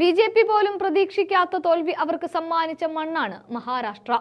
B J P പോലും പ്രതീക്ഷിക്കാത്ത തോൽവി അവർക്ക് സമ്മാനിച്ച മണ്ണാണ് മഹാരാഷ്ട്ര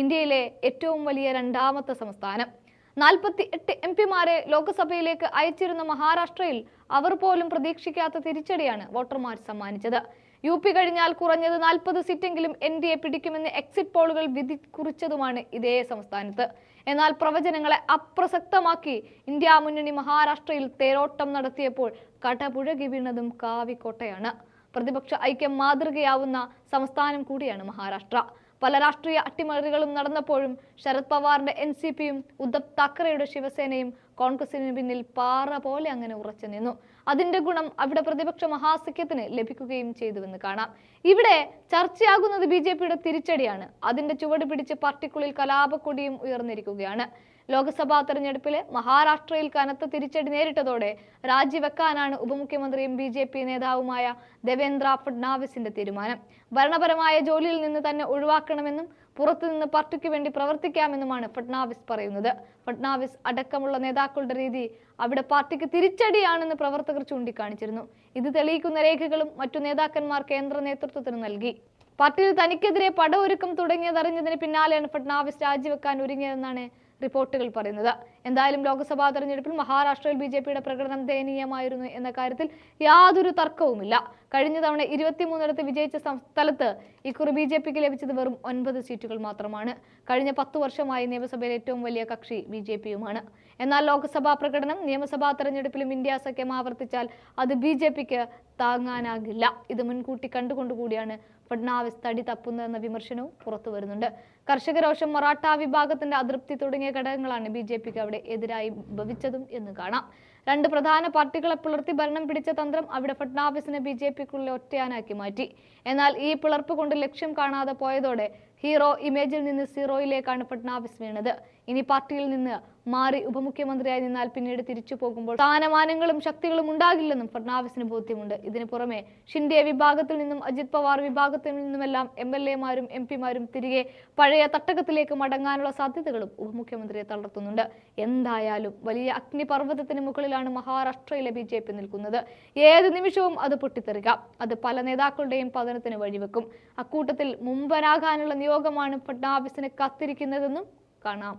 ഇന്ത്യയിലെ ഏറ്റവും വലിയ രണ്ടാമത്തെ സംസ്ഥാനം. നാൽപ്പത്തി എട്ട് എം പിമാരെ ലോക്സഭയിലേക്ക് അയച്ചിരുന്ന മഹാരാഷ്ട്രയിൽ അവർ പോലും പ്രതീക്ഷിക്കാത്ത തിരിച്ചടിയാണ് വോട്ടർമാർ സമ്മാനിച്ചത്. യു പി കഴിഞ്ഞാൽ കുറഞ്ഞത് നാൽപ്പത് സീറ്റെങ്കിലും എൻ ഡി എ പിടിക്കുമെന്ന് എക്സിറ്റ് പോളുകൾ വിധി കുറിച്ചതുമാണ് ഇതേ സംസ്ഥാനത്ത്. എന്നാൽ പ്രവചനങ്ങളെ അപ്രസക്തമാക്കി ഇന്ത്യ മുന്നണി മഹാരാഷ്ട്രയിൽ തേരോട്ടം നടത്തിയപ്പോൾ കടപുഴകി വീണതും കാവിക്കോട്ടയാണ്. പ്രതിപക്ഷ ഐക്യം മാതൃകയാവുന്ന സംസ്ഥാനം കൂടിയാണ് മഹാരാഷ്ട്ര. പല രാഷ്ട്രീയ അട്ടിമറികളും നടന്നപ്പോഴും ശരത് പവാറിന്റെ എൻ സി പിയും ഉദ്ധവ് താക്കറെയുടെ ശിവസേനയും കോൺഗ്രസിന് പിന്നിൽ പാറ പോലെ അങ്ങനെ ഉറച്ചു നിന്നു. അതിന്റെ ഗുണം അവിടെ പ്രതിപക്ഷ മഹാസഖ്യത്തിന് ലഭിക്കുകയും ചെയ്തുവെന്ന് കാണാം. ഇവിടെ ചർച്ചയാകുന്നത് ബി ജെ പിയുടെ തിരിച്ചടിയാണ്. അതിന്റെ ചുവട് പിടിച്ച് പാർട്ടിക്കുള്ളിൽ കലാപക്കൊടിയും ഉയർന്നിരിക്കുകയാണ്. ലോക്സഭാ തെരഞ്ഞെടുപ്പിൽ മഹാരാഷ്ട്രയിൽ കനത്ത തിരിച്ചടി നേരിട്ടതോടെ രാജിവെക്കാനാണ് ഉപമുഖ്യമന്ത്രിയും ബി ജെ പി നേതാവുമായ ദേവേന്ദ്ര ഫഡ്നാവിസിന്റെ തീരുമാനം. ഭരണപരമായ ജോലിയിൽ നിന്ന് തന്നെ ഒഴിവാക്കണമെന്നും പുറത്തുനിന്ന് പാർട്ടിക്ക് വേണ്ടി പ്രവർത്തിക്കാമെന്നുമാണ് ഫഡ്നാവിസ് പറയുന്നത്. ഫഡ്നാവിസ് അടക്കമുള്ള നേതാക്കളുടെ രീതി അവിടെ പാർട്ടിക്ക് തിരിച്ചടിയാണെന്ന് പ്രവർത്തകർ ചൂണ്ടിക്കാണിച്ചിരുന്നു. ഇത് തെളിയിക്കുന്ന രേഖകളും മറ്റു നേതാക്കന്മാർ കേന്ദ്ര നേതൃത്വത്തിന് നൽകി. പാർട്ടിയിൽ തനിക്കെതിരെ പടയൊരുക്കം തുടങ്ങിയതറിഞ്ഞതിന് പിന്നാലെയാണ് ഫഡ്നാവിസ് രാജിവെക്കാൻ ഒരുങ്ങിയതെന്നാണ് റിപ്പോർട്ടുകൾ പറയുന്നത്. എന്തായാലും ലോക്സഭാ തെരഞ്ഞെടുപ്പിൽ മഹാരാഷ്ട്രയിൽ ബി പ്രകടനം ദയനീയമായിരുന്നു എന്ന കാര്യത്തിൽ യാതൊരു തർക്കവുമില്ല. കഴിഞ്ഞ തവണ ഇരുപത്തിമൂന്നിടത്ത് വിജയിച്ച സ്ഥലത്ത് ഇക്കുറി ബി ജെ പിക്ക് ലഭിച്ചത് വെറും ഒൻപത് സീറ്റുകൾ മാത്രമാണ്. കഴിഞ്ഞ പത്തു വർഷമായി നിയമസഭയിലെ ഏറ്റവും വലിയ കക്ഷി ബി ജെ പിയുമാണ്. എന്നാൽ ലോക്സഭാ പ്രകടനം നിയമസഭാ തെരഞ്ഞെടുപ്പിലും ഇന്ത്യ സഖ്യം ആവർത്തിച്ചാൽ അത് ബി ജെ പിക്ക് താങ്ങാനാകില്ല. ഇത് മുൻകൂട്ടി കണ്ടുകൊണ്ടുകൂടിയാണ് ഫഡ്നാവിസ് തടി തപ്പുന്നതെന്ന വിമർശനവും പുറത്തു വരുന്നുണ്ട്. കർഷക രോഷം മറാഠ വിഭാഗത്തിന്റെ അതൃപ്തി തുടങ്ങിയ ഘടകങ്ങളാണ് ബി ജെ പിക്ക് അവിടെ എതിരായി ഭവിച്ചതും എന്ന് കാണാം. രണ്ട് പ്രധാന പാർട്ടികളെ പിളർത്തി ഭരണം പിടിച്ച തന്ത്രം അവിടെ ഫഡ്നാവിസിനെ ബി ജെ പിക്കുള്ളിൽ ഒറ്റയാനാക്കി മാറ്റി. എന്നാൽ ഈ പിളർപ്പ് കൊണ്ട് ലക്ഷ്യം കാണാതെ പോയതോടെ ഹീറോ ഇമേജിൽ നിന്ന് സീറോയിലേക്കാണ് ഫഡ്നാവിസ് വീണത്. ഇനി പാർട്ടിയിൽ നിന്ന് മാറി ഉപമുഖ്യമന്ത്രിയായി നിന്നാൽ പിന്നീട് തിരിച്ചു പോകുമ്പോൾ സ്ഥാനമാനങ്ങളും ശക്തികളും ഉണ്ടാകില്ലെന്നും ഫഡ്നാവിസിന് ബോധ്യമുണ്ട്. ഇതിനു പുറമെ ഷിൻഡെ വിഭാഗത്തിൽ നിന്നും അജിത് പവാർ വിഭാഗത്തിൽ നിന്നുമെല്ലാം എം എൽ എമാരും എം പിമാരും തിരികെ പഴയ തട്ടകത്തിലേക്ക് മടങ്ങാനുള്ള സാധ്യതകളും ഉപമുഖ്യമന്ത്രിയെ തളർത്തുന്നുണ്ട്. എന്തായാലും വലിയ അഗ്നിപർവതത്തിന് മുകളിലാണ് മഹാരാഷ്ട്രയിലെ ബി ജെ പി നിൽക്കുന്നത്. ഏത് നിമിഷവും അത് പൊട്ടിത്തെറിക്കാം. അത് പല നേതാക്കളുടെയും പതനത്തിന് വഴിവെക്കും. അക്കൂട്ടത്തിൽ മുമ്പനാകാനുള്ള നിയോഗമാണ് ഫഡ്നാവിസിന് കാത്തിരിക്കുന്നതെന്നും കാണാം.